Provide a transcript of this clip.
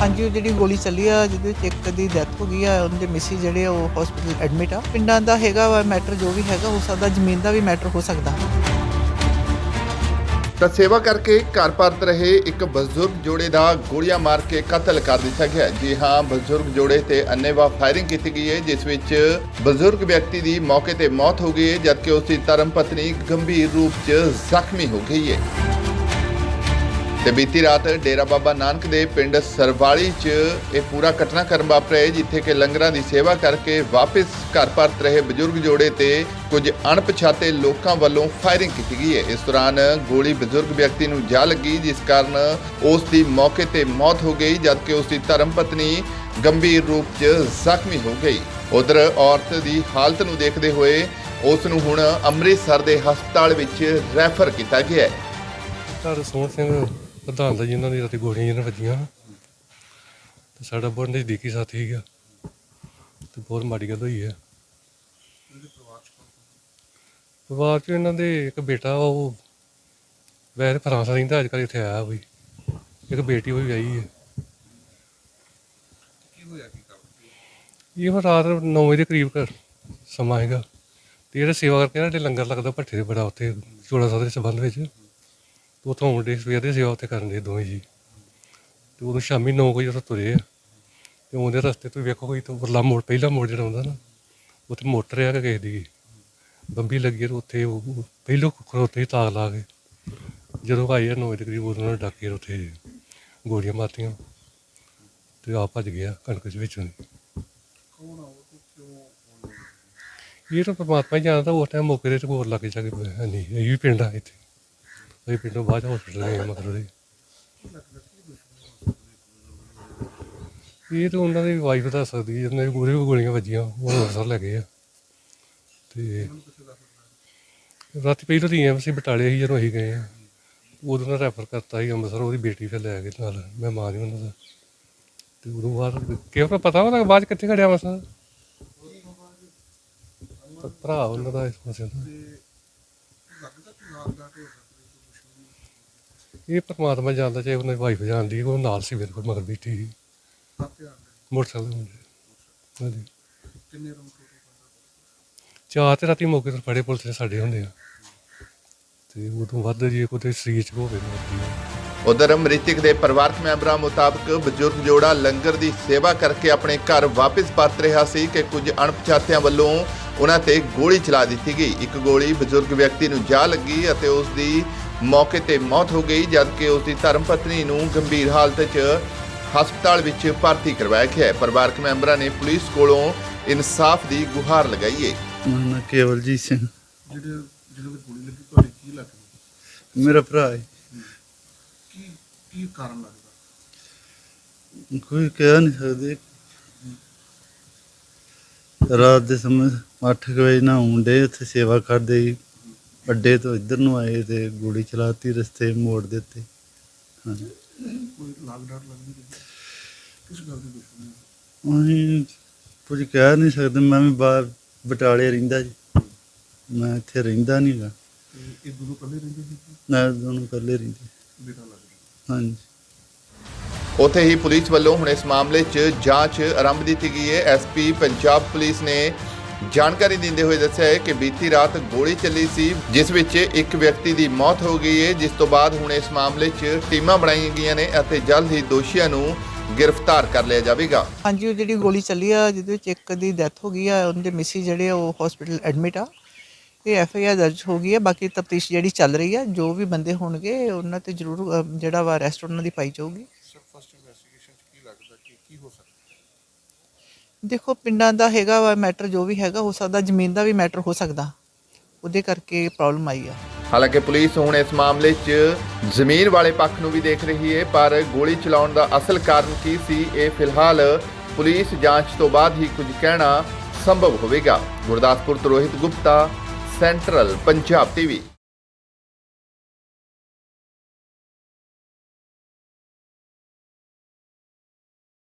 ਹਾਂਜੀ ਉਹ ਜਿਹੜੀ ਗੋਲੀ ਚੱਲੀ ਆ ਜਿਹਦੇ ਵਿੱਚ ਇੱਕ ਦੀ ਡੈਥ ਹੋ ਗਈ ਆ ਉਹਦੇ ਮਿਸੀ ਜਿਹੜੇ ਆ, ਉਹ ਹਸਪੀਟਲ ਐਡਮਿਟ ਆ। ਪਿੰਡਾਂ ਦਾ ਹੈਗਾ ਵਾ ਮੈਟਰ ਜੋ ਵੀ ਹੈਗਾ ਹੋ ਸਕਦਾ ਜ਼ਮੀਨ ਦਾ ਵੀ ਮੈਟਰ ਹੋ ਸਕਦਾ। ਤਾਂ ਸੇਵਾ ਕਰਕੇ ਘਰ ਪਰਤ ਰਹੇ ਇੱਕ ਬਜ਼ੁਰਗ ਜੋੜੇ ਦਾ ਗੋਲੀਆਂ ਮਾਰ ਕੇ ਕਤਲ ਕਰ ਦਿੱਤਾ ਗਿਆ। ਜੀ ਹਾਂ ਬਜ਼ੁਰਗ ਜੋੜੇ ਤੇ ਅੰਨੇਵਾਹ ਫਾਇਰਿੰਗ ਕੀਤੀ ਗਈ ਹੈ ਜਿਸ ਵਿੱਚ ਬਜ਼ੁਰਗ ਵਿਅਕਤੀ ਦੀ ਮੌਕੇ ਤੇ ਮੌਤ ਹੋ ਗਈ ਹੈ ਜਦਕਿ ਉਸ ਦੀ ਧਰਮ ਪਤਨੀ ਗੰਭੀਰ ਰੂਪ 'ਚ ਜ਼ਖਮੀ ਹੋ ਗਈ ਹੈ। ਤੇ ਬੀਤੀ ਰਾਤ ਡੇਰਾ ਬਾਬਾ ਨਾਨਕ ਦੇ ਪਿੰਡ ਸਰਵਾਲੀ 'ਚ ਇਹ ਪੂਰਾ ਘਟਨਾਕ੍ਰਮ ਵਾਪਰਿਆ ਜਿੱਥੇ ਕਿ ਲੰਗਰਾਂ ਦੀ ਸੇਵਾ ਕਰਕੇ ਵਾਪਸ ਘਰ ਪਰਤ ਰਹੇ ਬਜ਼ੁਰਗ ਜੋੜੇ ਤੇ ਕੁਝ ਅਣਪਛਾਤੇ ਲੋਕਾਂ ਵੱਲੋਂ ਫਾਇਰਿੰਗ ਕੀਤੀ ਗਈ ਹੈ। ਇਸ ਦੌਰਾਨ ਗੋਲੀ ਬਜ਼ੁਰਗ ਵਿਅਕਤੀ ਨੂੰ ਜਾ ਲੱਗੀ, ਜਿਸ ਕਾਰਨ ਉਸ ਦੀ ਮੌਕੇ ਤੇ ਮੌਤ ਹੋ ਗਈ, ਜਦਕਿ ਉਸ ਦੀ ਧਰਮ ਪਤਨੀ ਗੰਭੀਰ ਰੂਪ 'ਚ ਜ਼ਖਮੀ ਹੋ ਗਈ। ਉਧਰ ਔਰਤ ਦੀ ਹਾਲਤ ਨੂੰ ਦੇਖਦੇ ਹੋਏ ਉਸ ਨੂੰ ਹੁਣ ਅੰਮ੍ਰਿਤਸਰ ਦੇ ਹਸਪਤਾਲ ਵਿੱਚ ਰੈਫਰ ਕੀਤਾ ਗਿਆ ਹੈ। ਘਰ ਸੋਹਣ ਸਿੰਘ ਪ੍ਰਧਾਨ ਦਾ ਜਿਨ੍ਹਾਂ ਦੀ ਰਾਤੀ ਗੋਲੀਆਂ ਜਿਹਨਾਂ ਵੱਜੀਆਂ ਤੇ ਸਾਡਾ ਬਹੁਤ ਨਜ਼ਦੀਕੀ ਸਾਥੀ ਸੀਗਾ। ਤੇ ਬਹੁਤ ਮਾੜੀ ਗੱਲ ਹੋਈ ਹੈ। ਪਰਿਵਾਰ ਚ ਇਹਨਾਂ ਦੇ ਇੱਕ ਬੇਟਾ ਉਹ ਵੈਸੇ ਫਰਾਂਸ ਰਹਿੰਦਾ ਅੱਜ ਕੱਲ੍ਹ ਇੱਥੇ ਆਇਆ ਹੋਈ ਇੱਕ ਬੇਟੀ ਹੋਈ ਵਿਆਹੀ ਹੈ। ਇਹ ਹੁਣ ਰਾਤ 9 ਵਜੇ ਦੇ ਕਰੀਬ ਘਰ ਸਮਾਂ ਹੈਗਾ। ਤੇ ਇਹਦਾ ਸੇਵਾ ਕਰਕੇ ਨਾ ਲੰਗਰ ਲੱਗਦਾ ਭੱਠੇ ਦੇ ਬੜਾ ਉੱਥੇ ਚੋੜਾ ਸਾਹਿਬ ਦੇ ਸੰਬੰਧ ਵਿੱਚ। ਤੇ ਉੱਥੋਂ ਆਉਂਦੇ ਸਵੇਰ ਦੀ ਸੇਵਾ ਉੱਥੇ ਕਰਨ ਦੇ ਦੋਵੇਂ ਜੀ। ਤੇ ਉਦੋਂ ਸ਼ਾਮੀ 9 ਵਜੇ ਉੱਥੋਂ ਤੁਰੇ ਆ। ਤੇ ਆਉਂਦੇ ਰਸਤੇ ਤੋਂ ਵੇਖੋ, ਕੋਈ ਤੋਂ ਉਰਲਾ ਮੋੜ, ਪਹਿਲਾ ਮੋੜ ਜਿਹੜਾ ਆਉਂਦਾ ਨਾ, ਉੱਥੇ ਮੋਟਰ ਆ ਕੇ ਕਿਸੇ ਦੀ। ਬੰਬੀ ਲੱਗੀ ਤੇ ਉੱਥੇ ਉਹ ਪਹਿਲੋਂ ਖੜੋਤੇ ਹੀ ਤਾਕ ਲਾ ਕੇ, ਜਦੋਂ ਆਏ ਆ 9 ਵਜੇ ਦੇ ਕਰੀਬ ਉਦੋਂ ਉਹਨਾਂ ਡਾਕੇ ਉੱਥੇ ਗੋਲੀਆਂ ਮਾਰਤੀਆਂ। ਤੇ ਆ ਭੱਜ ਗਿਆ ਕਣਕ ਦੇ ਵਿੱਚੋਂ। ਇਹ ਤਾਂ ਪਰਮਾਤਮਾ ਹੀ ਜਾਣਦਾ ਉਸ ਟਾਈਮ ਮੌਕੇ ਦੇ ਤੇ ਹੋਰ ਲੱਗ ਜਾ ਕੇ ਹੈ ਨਹੀਂ, ਇਹ ਵੀ ਪਿੰਡ ਆ ਇੱਥੇ। ਇਹ ਪਿੰਡੋਂ ਬਾਅਦ ਹਸਪੀਟਲ ਗਏ ਮਤਲਬ ਦੇ ਇਹ ਤਾਂ ਉਹਨਾਂ ਦੀ ਵਾਈਫ ਦੱਸ ਸਕਦੀ ਹੈ, ਉਹਨਾਂ ਦੀ ਗੋਲੀ ਗੋਲੀਆਂ ਵੱਜੀਆਂ, ਉਹ ਅਸਰ ਲੈ ਆ। ਤੇ ਰਾਤੀ ਪਹਿਲਾਂ ਤਾਂ ਐਮਸੀ ਬਟਾਲੇ ਸੀ ਜਦੋਂ ਅਸੀਂ ਗਏ ਆ, ਉਦੋਂ ਨਾਲ ਰੈਫਰ ਕਰਤਾ ਸੀ ਅੰਮ੍ਰਿਤਸਰ, ਉਹਦੀ ਬੇਟੀ ਫਿਰ ਲੈ ਕੇ ਨਾਲ, ਮੈਂ ਮਾਂ ਉਹਨਾਂ ਦਾ। ਤੇ ਉਦੋਂ ਬਾਅਦ ਕਿਉਂ ਪਤਾ ਉਹਦਾ ਬਾਅਦ 'ਚ ਕਿੱਥੇ ਖੜਿਆ ਮਸਾ ਭਰਾ ਉਹਨਾਂ ਦਾ ਇਸ ਪਾਸੇ ਦਾ। ਇਹ ਪਰਮਾਤਮਾ ਜਾਣਦਾ ਚਾਹੇ ਉਹਨਾਂ ਦੀ ਵਾਈਫ ਜਾਣਦੀ ਉਹ ਨਾਲ ਸੀ ਮੇਰੇ ਕੋਲ ਮਗਰ ਬੈਠੀ ਸੀ। ਮੋਟਰਸਾਈਕਲ ਦੇ ਮੁੰਡੇ। ਹਾਂਜੀ। ਚਾਰ ਤੇ ਰਾਤੀ ਮੌਕੇ ਤੋਂ ਫੜੇ ਪੁਲਿਸ ਨੇ ਸਾਡੇ ਹੁੰਦੇ ਆ। ਤੇ ਉਦੋਂ ਵੱਧ ਜੀ ਕੋਈ ਸਰੀਰ ਚ ਹੋਵੇ ਉਧਰ ਮ੍ਰਿਤਕ ਦੇ ਪਰਿਵਾਰਕ ਮੈਂਬਰਾਂ ਮੁਤਾਬਕ ਬਜ਼ੁਰਗ ਜੋੜਾ ਲੰਗਰ ਦੀ ਸੇਵਾ ਕਰਕੇ ਆਪਣੇ ਘਰ ਵਾਪਸ ਪਰਤ ਰਿਹਾ ਸੀ ਕਿ ਕੁਝ ਅਣਪਛਾਤਿਆਂ ਵੱਲੋਂ ਉਹਨਾਂ ਤੇ ਗੋਲੀ ਚਲਾ ਦਿੱਤੀ ਗਈ। ਇੱਕ ਗੋਲੀ ਬਜ਼ੁਰਗ ਵਿਅਕਤੀ ਨੂੰ ਜਾ ਲੱਗੀ ਅਤੇ ਉਸ ਦੀ ਮੌਕੇ ਤੇ ਮੌਤ ਹੋ ਗਈ ਜਦਕਿ ਉਸ ਦੀ ਧਰਮ ਪਤਨੀ ਨੂੰ ਗੰਭੀਰ ਹਾਲਤ 'ਚ ਹਸਪਤਾਲ ਵਿੱਚ ਭਰਤੀ ਕਰਵਾਇਆ ਗਿਆ ਹੈ। ਪਰਿਵਾਰਕ ਮੈਂਬਰਾਂ ਨੇ ਪੁਲਿਸ ਕੋਲੋਂ ਇਨਸਾਫ ਦੀ ਗੁਹਾਰ ਲਗਾਈ ਹੈ। ਮੇਰਾ ਨਾਂ ਕੇਵਲਜੀਤ ਸਿੰਘ। ਜਿਹੜੇ ਜਿਹਨਾਂ ਦੀ ਗੋਲੀ ਲੱਗੀ ਤੁਹਾਡੇ ਕੀ ਲੱਗਦਾ ਮੇਰਾ ਭਰਾ ਹੈ। ਕੀ ਕੀ ਕਾਰਨ ਲੱਗਦਾ? ਕੋਈ ਕਹਿ ਨਹੀਂ ਸਕਦੇ। ਰਾਤ ਦੇ ਸਮੇਂ 8 ਵਜੇ ਨਾ ਹੁੰਦੇ ਉੱਥੇ ਸੇਵਾ ਕਰਦੇ ਸੀ। ਅੱਡੇ ਤੋਂ ਇੱਧਰ ਨੂੰ ਆਏ ਤੇ ਗੋਲੀ ਚਲਾਤੀ ਰਸਤੇ ਮੋੜ ਦਿੱਤੇ। ਹਾਂਜੀ। ਕੋਈ ਲਾਗ ਡਾਟ ਲੱਗਦੀ ਰਹੀ? ਕਿਸ ਗੱਲ ਦੀ ਦੁਸ਼ਮਣੀ ਅਸੀਂ ਕੁਝ ਕਹਿ ਨਹੀਂ ਸਕਦੇ। ਮੈਂ ਵੀ ਬਾਹਰ ਬਟਾਲੇ ਰਹਿੰਦਾ ਜੀ। ਮੈਂ ਇੱਥੇ ਰਹਿੰਦਾ ਨਹੀਂਗਾ ਇਹ ਦੋਨੋਂ ਇਕੱਲੇ ਰਹਿੰਦੇ ਸੀ? ਮੈਂ ਦੋਨੋਂ ਇਕੱਲੇ ਰਹਿੰਦੇ। ਬੇਟਾ ਲੱਗਦਾ ਹਾਂਜੀ। ਉੱਥੇ ਹੀ ਪੁਲਿਸ ਵੱਲੋਂ ਹੁਣ ਇਸ ਮਾਮਲੇ 'ਚ ਜਾਂਚ ਆਰੰਭ ਦਿੱਤੀ ਗਈ ਹੈ। ਐਸਪੀ ਪੰਜਾਬ ਪੁਲਿਸ ਨੇ ਜਾਣਕਾਰੀ ਦਿੰਦੇ ਹੋਏ ਦੱਸਿਆ ਹੈ ਕਿ ਬੀਤੀ ਰਾਤ ਗੋਲੀ ਚੱਲੀ ਸੀ ਜਿਸ ਵਿੱਚ ਇੱਕ ਵਿਅਕਤੀ ਦੀ ਮੌਤ ਹੋ ਗਈ ਹੈ ਜਿਸ ਤੋਂ ਬਾਅਦ ਹੁਣ ਇਸ ਮਾਮਲੇ 'ਚ ਟੀਮਾਂ ਬਣਾਈਆਂ ਗਈਆਂ ਨੇ ਅਤੇ ਜਲਦ ਹੀ ਦੋਸ਼ੀਆਂ ਨੂੰ ਗ੍ਰਿਫਤਾਰ ਕਰ ਲਿਆ ਜਾਵੇਗਾ। ਹਾਂਜੀ ਉਹ ਜਿਹੜੀ ਗੋਲੀ ਚੱਲੀ ਆ ਜਿਹਦੇ ਵਿੱਚ ਇੱਕ ਦੀ ਡੈਥ ਹੋ ਗਈ ਆ ਉਹਦੇ ਮਿਸੀ ਜਿਹੜੇ ਆ, ਉਹ ਹਸਪੀਟਲ ਐਡਮਿਟ ਆ। ਇਹ ਐਫ ਆਈ ਆਰ ਦਰਜ ਹੋ ਗਈ ਹੈ ਬਾਕੀ ਤਫਤੀਸ਼ ਜਿਹੜੀ ਚੱਲ ਰਹੀ ਆ ਜੋ ਵੀ ਬੰਦੇ ਹੋਣਗੇ ਉਹਨਾਂ ਤੇ ਜ਼ਰੂਰ ਅ, ਜਿਹੜਾ ਵਾ ਅਰੈਸਟ ਉਹਨਾਂ ਦੀ ਪਾਈ ਜਾਊਗੀ ਸਰ ਫਸਟ ਇਨਵੈਸਟੀਗੇਸ਼ਨ ਚ ਕੀ ਲੱਗਦਾ ਕਿ ਕੀ ਹੋ ਸਕਦਾ ਦੇਖੋ, ਪਿੰਡਾਂ ਦਾ ਹੈਗਾ ਵਾ ਮੈਟਰ ਜੋ ਵੀ ਹੈਗਾ, ਹੋ ਸਕਦਾ ਜ਼ਮੀਨ ਦਾ ਵੀ ਮੈਟਰ ਹੋ ਸਕਦਾ। ਉਹਦੇ ਕਰਕੇ ਪ੍ਰੋਬਲਮ ਆਈ ਆ। ਹਾਲਾਂਕਿ ਪੁਲਿਸ ਹੁਣ ਇਸ ਮਾਮਲੇ 'ਚ ਜ਼ਮੀਨ ਵਾਲੇ ਪੱਖ ਨੂੰ ਵੀ ਦੇਖ ਰਹੀ ਹੈ, ਪਰ ਗੋਲੀ ਚਲਾਉਣ ਦਾ ਅਸਲ ਕਾਰਨ ਕੀ ਸੀ, ਇਹ ਫਿਲਹਾਲ ਪੁਲਿਸ ਜਾਂਚ ਤੋਂ ਬਾਅਦ ਹੀ ਕੁਝ ਕਹਿਣਾ ਸੰਭਵ ਹੋਵੇਗਾ। ਗੁਰਦਾਸਪੁਰ ਤੋਂ ਰੋਹਿਤ ਗੁਪਤਾ ਸੈਂਟਰਲ ਪੰਜਾਬ ਟੀਵੀ